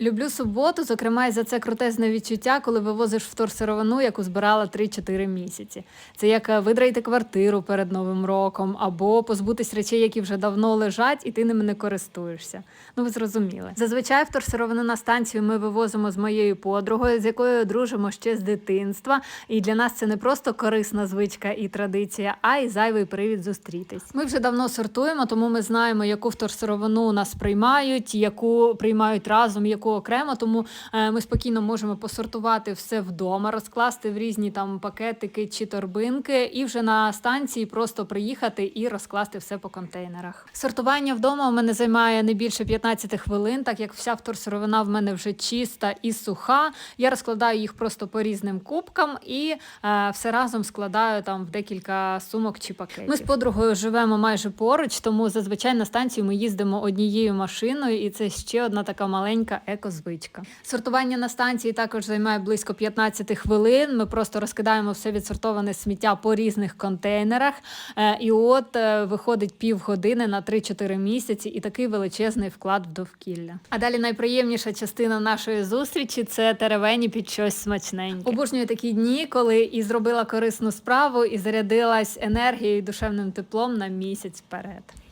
Люблю суботу, зокрема, і за це крутезне відчуття, коли вивозиш вторсировину, яку збирала 3-4 місяці. Це як е, видраїти квартиру перед Новим роком, або позбутись речей, які вже давно лежать, і ти ними не користуєшся. Ну, ви зрозуміли. Зазвичай вторсировину на станцію ми вивозимо з моєю подругою, з якою дружимо ще з дитинства. І для нас це не просто корисна звичка і традиція, а й зайвий привід зустрітись. Ми вже давно сортуємо, тому ми знаємо, яку вторсировину у нас приймають, яку приймають разом, окремо. Тому е, ми спокійно можемо посортувати все вдома, розкласти в різні там пакетики чи торбинки, і вже на станції просто приїхати і розкласти все по контейнерах. Сортування вдома у мене займає не більше 15 хвилин, так як вся вторсировина в мене вже чиста і суха. Я розкладаю їх просто по різним кубкам і е, все разом складаю там в декілька сумок чи пакетів. Ми з подругою живемо майже поруч, тому зазвичай на станцію ми їздимо однією машиною, і це ще одна така маленька екозвичка. Сортування на станції також займає близько 15 хвилин. Ми просто розкидаємо все відсортоване сміття по різних контейнерах. Е, І от е, виходить півгодини на 3-4 місяці, і такий величезний вклад в довкілля. А далі найприємніша частина нашої зустрічі це теревені під щось смачненьке. Обожнюю такі дні, коли і зробила корисну справу, і зарядилась енергією і душевним теплом на місяць вперед.